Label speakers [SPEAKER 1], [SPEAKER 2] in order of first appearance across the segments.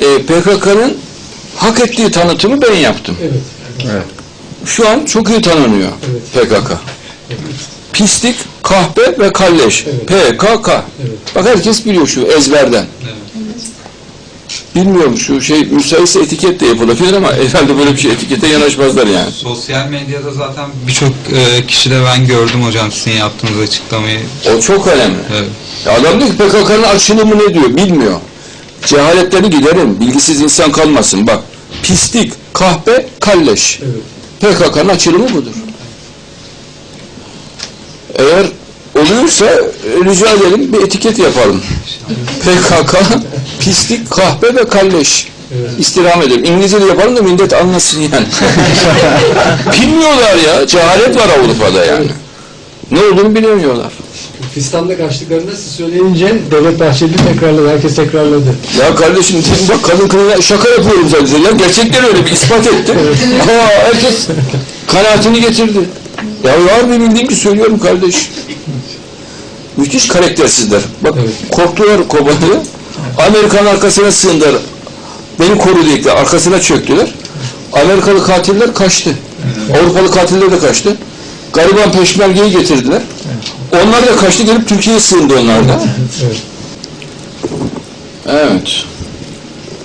[SPEAKER 1] e, PKK'nın hak ettiği tanıtımı ben yaptım.
[SPEAKER 2] Evet.
[SPEAKER 3] Evet.
[SPEAKER 1] Şu an çok iyi tanınıyor
[SPEAKER 2] Evet.
[SPEAKER 1] PKK. Pislik, kahpe ve kalleş.
[SPEAKER 2] Evet.
[SPEAKER 1] PKK.
[SPEAKER 2] Evet.
[SPEAKER 1] Bak herkes biliyor şu ezberden. Bilmiyorum şu şey müsaitse etiket de yapılabilir ama herhalde böyle bir şey etikete yanaşmazlar yani.
[SPEAKER 4] Sosyal medyada zaten birçok e, kişi de ben gördüm hocam sizin yaptığınız açıklamayı.
[SPEAKER 1] O çok önemli.
[SPEAKER 4] Evet.
[SPEAKER 1] Ya adam diyor ki PKK'nın açılımı ne diyor bilmiyor. Cehaletlerini giderin, bilgisiz insan kalmasın. Bak pislik, kahpe, kalleş.
[SPEAKER 2] Evet.
[SPEAKER 1] PKK'nın açılımı budur. Eğer oluyorsa e, rica edelim bir etiket yapalım. PKK, pislik, kahpe ve kalleş.
[SPEAKER 2] Evet.
[SPEAKER 1] İstirham edelim. İngilizce de yapalım da millet anlasın yani. Bilmiyorlar ya. Cehalet var Avrupa'da yani. Ne olduğunu bilemiyorlar.
[SPEAKER 2] Fistan'da kaçtıklarında siz söyleyince Devlet Bahçeli tekrarladı. Herkes tekrarladı.
[SPEAKER 1] Ya kardeşim bak kadın kılığına şaka yapıyorum zannediyorlar. Gerçekten öyle bir ispat ettim. Ama herkes kanaatini getirdi. Ya var bir bildiğim ki söylüyorum kardeş. Müthiş karaktersizler. Bak
[SPEAKER 2] Evet.
[SPEAKER 1] korktular kobanı. Amerikan arkasına sığındılar. Beni koru diye arkasına çöktüler. Amerikalı katiller kaçtı. Avrupalı katiller de kaçtı. Gariban peşmergeyi getirdiler. Onlar da kaçtı gelip Türkiye'ye sığındı onlar da.
[SPEAKER 2] Evet.
[SPEAKER 1] Evet.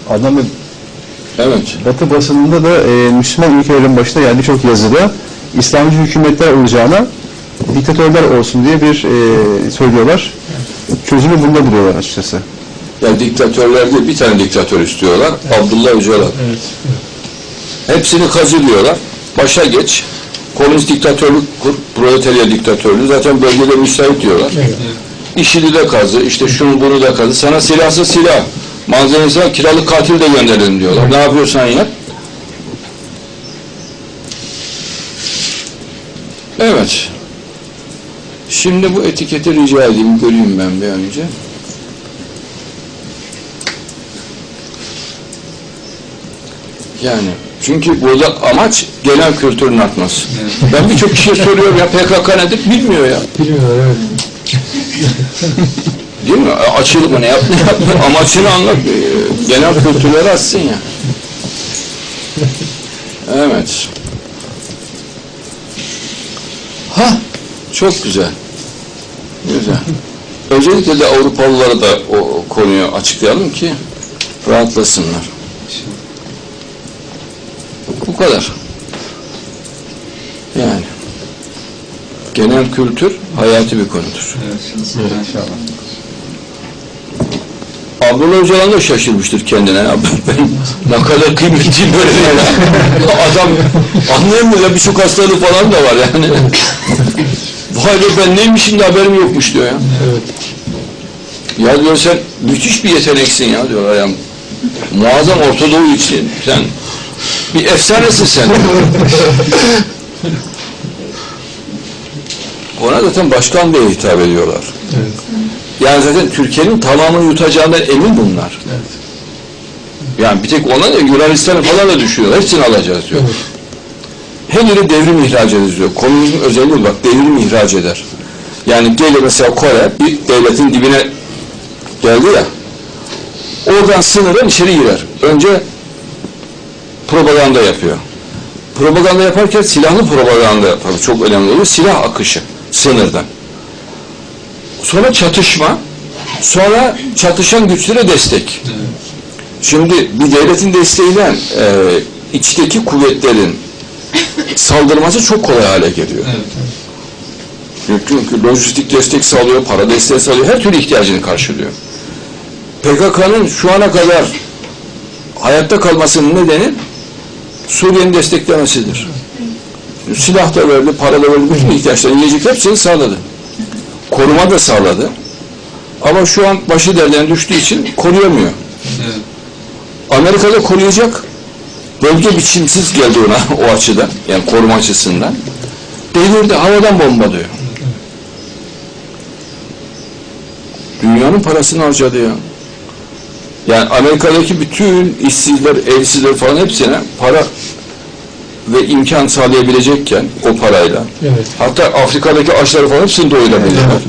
[SPEAKER 3] Adam
[SPEAKER 1] Evet.
[SPEAKER 3] Batı basınında da e, Müslüman ülkelerin başında yani birçok yazıda İslamcı hükümetler olacağına diktatörler olsun diye bir e, söylüyorlar. Çözümü bunda buluyorlar açıkçası.
[SPEAKER 1] Yani diktatörler değil, bir tane diktatör istiyorlar. Abdullah Öcalan.
[SPEAKER 2] Evet.
[SPEAKER 1] Hepsini kazılıyorlar. Başa geç. Komünist diktatörlük proletarya diktatörlüğü. Zaten bölgede müsait diyorlar.
[SPEAKER 2] Evet.
[SPEAKER 1] İşini de kazı, işte şunu bunu da kazı. Sana silahsız silah, malzemesi var, kiralık katil de gönderelim diyorlar. Ne yapıyorsan yap. Evet. Şimdi bu etiketi rica edeyim, göreyim ben bir önce. Yani çünkü burada amaç genel kültürün artması. Ben birçok kişiye soruyorum ya PKK nedir bilmiyor ya.
[SPEAKER 2] Bilmiyorlar evet.
[SPEAKER 1] Değil mi? Açılımı ne yap yap amacını anlat. Ee, Genel kültürleri açsın ya. Evet. Ha, çok güzel. Güzel. Özellikle de Avrupalılara da o konuyu açıklayalım ki rahatlasınlar. Bu kadar. Yani genel kültür hayati bir konudur.
[SPEAKER 4] Evet. İnşallah.
[SPEAKER 1] Abdullah Öcalan da şaşırmıştır kendine. Ben ne kadar kıymetli böyle ya. Adam anlayamıyor ya birçok hastalığı falan da var yani. Vay be ben neymişim de haberim yokmuş diyor ya.
[SPEAKER 2] Evet.
[SPEAKER 1] Ya diyor sen müthiş bir yeteneksin ya diyorlar ya. Muazzam Ortadoğu için sen bir efsanesin sen. Ona zaten başkan beye hitap ediyorlar.
[SPEAKER 2] Evet.
[SPEAKER 1] Yani zaten Türkiye'nin tamamını yutacağından emin bunlar.
[SPEAKER 2] Evet.
[SPEAKER 1] Yani bir tek ona da Yunanistan'ı falan da düşüyorlar. Hepsini alacağız diyor.
[SPEAKER 2] Evet.
[SPEAKER 1] Yere devrim ihraç ederiz diyor. Komünizm özelliği bak devrim ihraç eder. Yani gelir mesela Kore bir devletin dibine geldi ya oradan sınırdan içeri girer. Önce propaganda yapıyor. Propaganda yaparken silahlı propaganda yapar. Çok önemli oluyor. Silah akışı sınırdan. Sonra çatışma. Sonra çatışan güçlere destek. Şimdi bir devletin desteğiyle e, içteki kuvvetlerin saldırması çok kolay hale geliyor.
[SPEAKER 4] Evet.
[SPEAKER 1] Çünkü lojistik destek sağlıyor, para desteği sağlıyor, her türlü ihtiyacını karşılıyor. PKK'nın şu ana kadar hayatta kalmasının nedeni Suriye'nin desteklemesidir. Silah da verdi, para da verdi, bütün ihtiyaçlarını, yiyecek hepsini sağladı. Koruma da sağladı. Ama şu an başı derden düştüğü için koruyamıyor. Amerika'da koruyacak bölge biçimsiz geldi ona o açıdan. Yani koruma açısından. Delirdi, havadan bomba diyor. Dünyanın parasını harcadı ya. Yani Amerika'daki bütün işsizler, evsizler falan hepsine para ve imkan sağlayabilecekken o parayla.
[SPEAKER 2] Evet.
[SPEAKER 1] Hatta Afrika'daki açları falan hepsini doyurabilirler.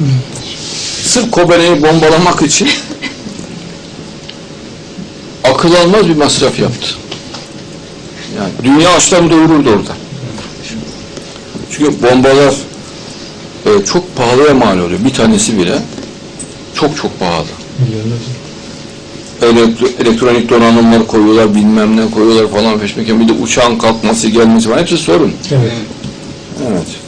[SPEAKER 1] Sırf Kobane'yi bombalamak için akıl almaz bir masraf yaptı. Yani dünya açtan doyururdu orada. Çünkü bombalar e, çok pahalıya mal oluyor. Bir tanesi bile çok çok pahalı.
[SPEAKER 2] Milyonlarca.
[SPEAKER 1] Elektro, elektronik donanımlar koyuyorlar, bilmem ne koyuyorlar falan peşmeken. Bir de uçağın kalkması, gelmesi falan hepsi sorun.
[SPEAKER 2] Evet.
[SPEAKER 1] Evet.